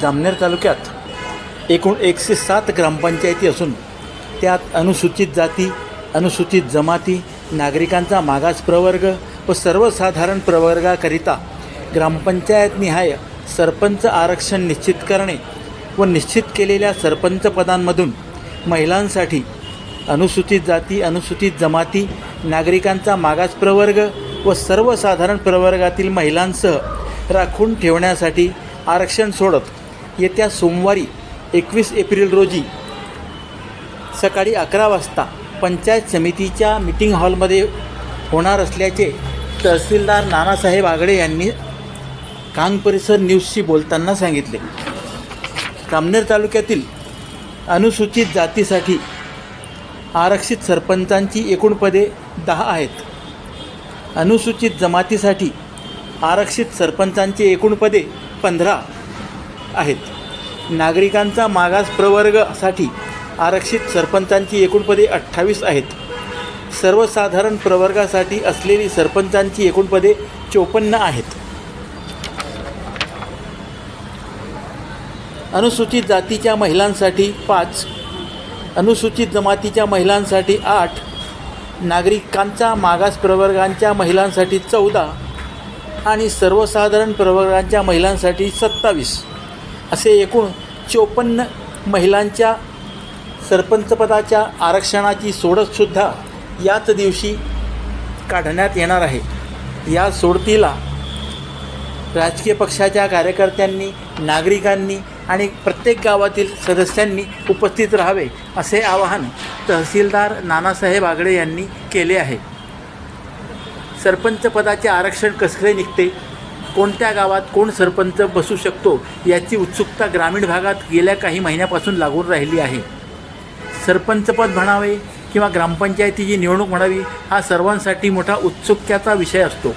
जामनेर तालुक्यात एकूण एकशे सात ग्रामपंचायती असून त्यात अनुसूचित जाती अनुसूचित जमाती नागरिकांचा मागास प्रवर्ग व सर्वसाधारण प्रवर्गाकरिता ग्रामपंचायतनिहाय सरपंच आरक्षण निश्चित करणे व निश्चित केलेल्या सरपंच पदांमधून महिलांसाठी अनुसूचित जाती अनुसूचित जमाती नागरिकांचा मागास प्रवर्ग व सर्वसाधारण प्रवर्गातील महिलांसह राखून ठेवण्यासाठी आरक्षण सोडत येत्या सोमवारी एकवीस एप्रिल रोजी सकाळी अकरा वाजता पंचायत समितीच्या मिटिंग हॉलमध्ये होणार असल्याचे तहसीलदार नानासाहेब आगडे यांनी कांग परिसर न्यूजशी बोलताना सांगितले. कामनेर तालुक्यातील अनुसूचित जातीसाठी आरक्षित सरपंचांची एकूण पदे दहा आहेत. अनुसूचित जमातीसाठी आरक्षित सरपंचांची एकूण पदे पंधरा आहेत. नागरिकांचा मागास प्रवर्गासाठी आरक्षित सरपंचांची एकूण पदे अठ्ठावीस आहेत. सर्वसाधारण प्रवर्गासाठी असलेली सरपंचांची एकूण पदे चोपन्न आहेत. अनुसूचित जातीच्या महिलांसाठी पाच अनुसूचित जमातीच्या महिलांसाठी आठ नागरिकांचा मागास प्रवर्गांच्या महिलांसाठी चौदा आणि सर्वसाधारण प्रवर्गांच्या महिलांसाठी सत्तावीस. असे एकूण चोपन्न महिलांच्या सरपंचपदाच्या आरक्षणाची सोडतसुद्धा याच दिवशी काढण्यात येणार आहे. या सोडतीला राजकीय पक्षाच्या कार्यकर्त्यांनी नागरिकांनी आणि प्रत्येक गावातील सदस्यांनी उपस्थित राहावे असे आवाहन तहसीलदार नानासाहेब आगडे यांनी केले आहे. सरपंच पदाचे आरक्षण कसले निघते? कोणत्या गावात कोण सरपंच बसू शकतो याची उत्सुकता ग्रामीण भागात गेल्या काही महिन्यापासून लागून राहिली आहे. सरपंचपद म्हणावे किंवा ग्रामपंचायतीची निवडणूक म्हणावी हा सर्वांसाठी मोठा उत्सुक्याचा विषय असतो.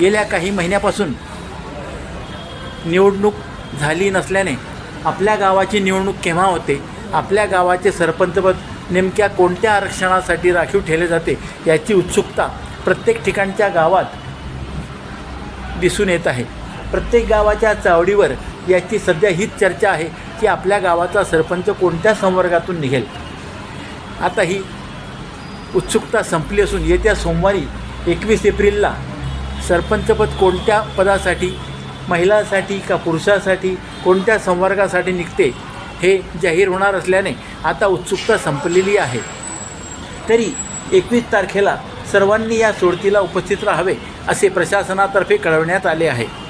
गेल्या काही महिन्यापासून निवडणूक झाली नसल्याने आपल्या गावाची निवडणूक केव्हा होते आपल्या गावाचे सरपंचपद नेमक्या कोणत्या आरक्षणासाठी राखीव ठेवले जाते याची उत्सुकता प्रत्येक ठिकाणच्या गावात दिसून येत आहे. प्रत्येक गावाच्या चावडीवर याची सध्या हीच चर्चा आहे की आपल्या गावाचा सरपंच कोणत्या संवर्गातून निघेल. आता ही उत्सुकता संपली असून येत्या सोमवारी एकवीस एप्रिलला सरपंचपद कोणत्या पदासाठी महिलासाठी का पुरुषासाठी कोणत्या संवर्गासाठी निघते हे जाहीर होणार असल्याने आता उत्सुकता संपलेली आहे. तरी एकवीस तारखेला सर्वांनी या सोडतीला उपस्थित राहावे असे प्रशासनातर्फे कळवण्यात आले आहे.